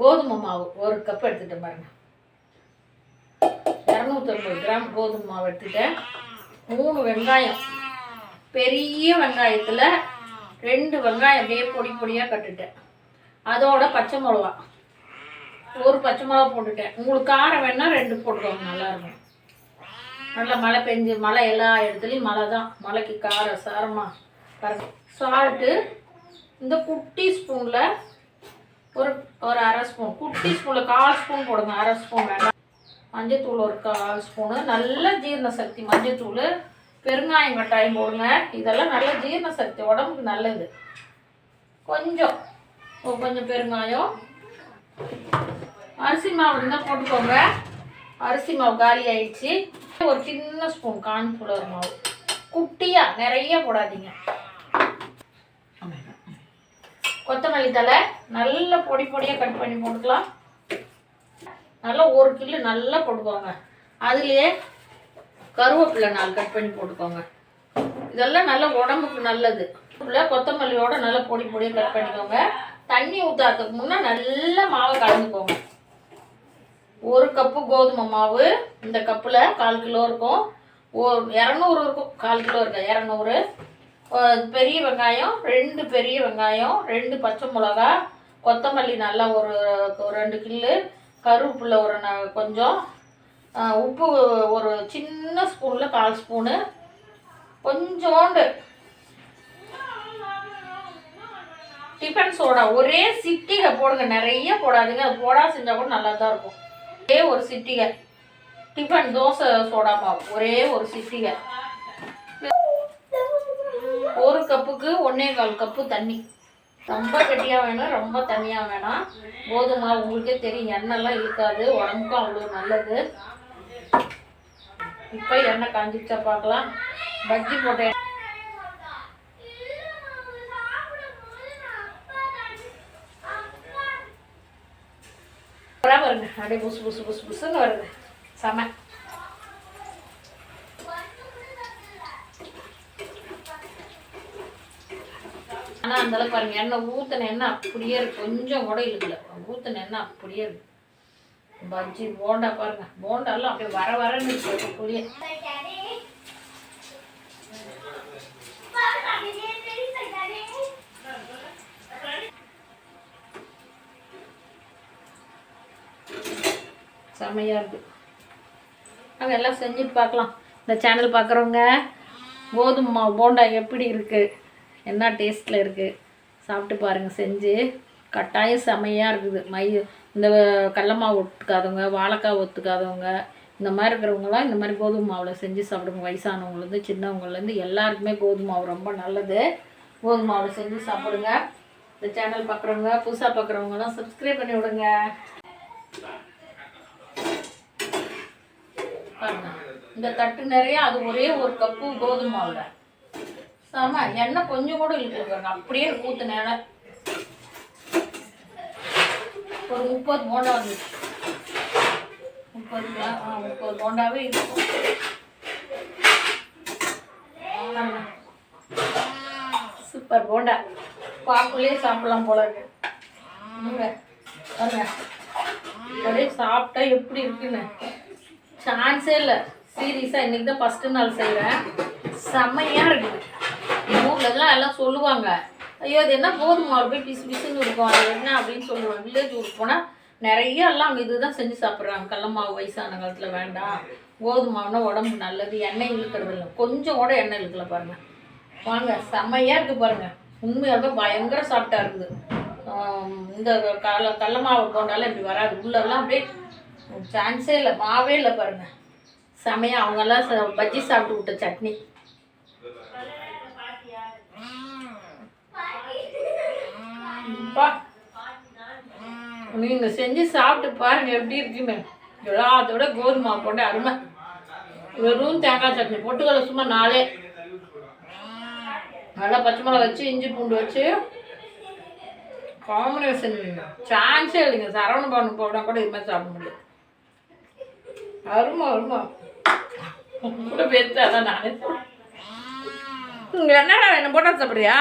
கோதுமை மாவு ஒரு கப் எடுத்துகிட்டேன் பாருங்கள் இரநூத்தம்பது கிராம் கோதுமை மாவு எடுத்துட்டேன். மூணு வெங்காயம் பெரிய வெங்காயத்தில் ரெண்டு வெங்காயம் அப்படியே பொடி பொடியாக கட்டுட்டேன். அதோட பச்சை மிளகா ஒரு பச்சை மிளகா போட்டுட்டேன். உங்களுக்கு காரம் வேணால் ரெண்டு போட்டுக்கோங்க நல்லாயிருக்கும் நல்லா மழை பெஞ்சு மழை எல்லா இடத்துலையும் மழை தான். மழைக்கு காரம் சாரமாக கரெக்ட் சால்ட்டு இந்த குட்டி ஸ்பூனில் ஒரு ஒரு அரை ஸ்பூன் குட்டி ஸ்பூனில் கால் ஸ்பூன் போடுங்க. அரை ஸ்பூன் வேண்டாம் மஞ்சத்தூள் ஒரு கால் ஸ்பூனு நல்ல ஜீரண சக்தி மஞ்சத்தூள். பெருங்காயம் கட்டாயம் போடுங்க. இதெல்லாம் நல்ல ஜீரண சக்தி. உடம்புக்கு நல்லது. கொஞ்சம். கொஞ்சம் பெருங்காயம். அரிசி மாவு இருந்தால் போட்டுக்கோங்க. அரிசி மாவு காலி ஆயிடுச்சு. ஒரு சின்ன ஸ்பூன் கார்ன்ஃப்ளவர் மாவு. குட்டியாக நிறைய போடாதீங்க. கொத்தமல்லி தலை நல்ல பொடி பொடியாக கட் பண்ணி போட்டுக்கலாம். நல்லா ஒரு கிலோ நல்லா போட்டுக்கோங்க. அதுலேயே கருவேப்பிலை நாலு கட் பண்ணி போட்டுக்கோங்க. இதெல்லாம் நல்ல உடம்புக்கு நல்லது. கொத்தமல்லியோட நல்லா பொடி பொடியாக கட் பண்ணிக்கோங்க. தண்ணி ஊற்றாததுக்கு முன்னே நல்லா மாவை கலந்துக்கோங்க. ஒரு கப்பு கோதுமை மாவு இந்த கப்பில் கால் கிலோ இருக்கும். ஓ இரநூறு இருக்கும். கால் கிலோ இருக்கா? இரநூறு. பெரிய வெங்காயம் ரெண்டு பெரிய வெங்காயம் ரெண்டு பச்சை மிளகா கொத்தமல்லி நல்லா ஒரு ரெண்டு கில்லு கருவேப்பில்லை ஒரு ந- கொஞ்சம் உப்பு ஒரு சின்ன ஸ்பூனில் கால் ஸ்பூனு கொஞ்சோண்டு டிஃபன் சோடா ஒரே சிட்டிகை போடுங்க நிறைய போடாதீங்க அது போடா செஞ்சால் கூட நல்லா தான் இருக்கும். ஒரே ஒரு சிட்டிகை டிஃபன் தோசை சோடா மாவு ஒரே ஒரு சிட்டிகை. கப்புக்கு ஒன்றே கால் கப்பு தண்ணி. ரொம்ப கட்டியாக வேணும் ரொம்ப தண்ணியாக வேணாம் கோதுமை உங்களுக்கே தெரியும் எண்ணெய்லாம் இழுக்காது உடம்புக்கும் அவ்வளோ நல்லது. இப்போ எண்ணெய் காஞ்சிச்சா பார்க்கலாம். பஜ்ஜி போட்டேன் வருங்க அப்படியே புசு புசு புசு புசுன்னு வருது. செம. ஆனால் அந்தளவுக்கு பாருங்க எண்ணெய் ஊற்றின எண்ணெய் அப்படியே இருக்கு. கொஞ்சம் கூட இல்லை ஊற்றின எண்ணெய் அப்படியே இருக்கு. பஜ்ஜி போண்டா பாருங்க. போண்டாலாம் அப்படியே வர வரன்னு இருக்கு. புளிய. செம்மையாக இருக்குது நாங்கள் எல்லாம் செஞ்சுட்டு பார்க்கலாம். இந்த சேனல் பார்க்குறவங்க கோதுமை போண்டா எப்படி இருக்குது என்ன டேஸ்ட்டில் இருக்குது சாப்பிட்டு பாருங்கள் செஞ்சு. கட்டாயம் செமையாக இருக்குது. மை இந்த கடலமாவு ஒத்துக்காதவங்க வாழைக்காய் ஒத்துக்காதவங்க இந்த மாதிரி இருக்கிறவங்களாம் இந்த மாதிரி கோதுமை மாவில் செஞ்சு சாப்பிடுங்க. வயசானவங்கலேருந்து சின்னவங்கலேருந்து எல்லாருக்குமே கோதுமை மாவு ரொம்ப நல்லது. கோதுமை மாவில் செஞ்சு சாப்பிடுங்க. இந்த சேனல் பார்க்குறவங்க புதுசாக பார்க்குறவங்கலாம் சப்ஸ்கிரைப் பண்ணி விடுங்க. பாருங்க. இந்த தட்டு நிறைய அது ஒரே ஒரு கப்பு கோதுமை மாவில். ஆமா எண்ணெய் கொஞ்சம் கூட இழுத்துருக்காங்க அப்படியே ஊத்து நேரம் ஒரு முப்பது போண்டா வந்து முப்பது ஆ, முப்பது போண்டாவே இருக்கும். சூப்பர் போண்டா. பாக்குள்ளே சாப்பிடலாம் போல இருக்கு. அப்படியே சாப்பிட்டா எப்படி இருக்குன்னு. சான்ஸே இல்லை. சீரியஸாக இன்னைக்கு தான் ஃபஸ்ட்டு நாள் செய்கிறேன் செம்மையாக இருக்குது ஊர்லலாம் எல்லாம் சொல்லுவாங்க. ஐயோ அது என்ன கோதுமை மாவு போய் பிசு பிசுன்னு இருக்கும். அது என்ன அப்படின்னு சொல்லுவாங்க. வில்லேஜ் ஊருக்கு போனால் நிறைய எல்லாம் அவங்க இதுதான் செஞ்சு சாப்பிட்றாங்க. கடல மாவு வயசான காலத்தில் வேண்டாம். கோதுமை மாவுனா நல்லது. எண்ணெய் இழுக்கிறது இல்லை. கொஞ்சம் கூட எண்ணெய் இழுக்கல பாருங்கள் வாங்க செம்மையாக இருக்குது பாருங்கள் உண்மையாக பயங்கர சாப்பிட்டா இருக்குது. இந்த கடல கடல மாவு போண்டாலும் இப்படி வராது. உள்ளெல்லாம் அப்படியே சான்ஸே இல்லை. மாவே இல்லை பாருங்கள் செமையாக அவங்கெல்லாம் ச- பஜ்ஜி சாப்பிட்டு விட்ட சட்னி. அப்பா. நீங்க செஞ்சு சாப்பிட்டு பாருங்க எப்படி இருக்குன்னு. எல்லாத்தோட கோதுமை போட்டு அருமை. வெறும் தேங்காய் சட்னி பொட்டுக்கடலை சும்மா நாளே நல்லா பச்சை மிளகா வச்சு இஞ்சி பூண்டு வச்சு. காம்பினேஷன் சான்ஸே இல்லைங்க. சரவண பவன் போனால் கூட இது மாதிரி சாப்பிட முடியும் அருமா அருமா. கூட பேச நானே என்னடா என்ன போட்டா சாப்பிட்றியா?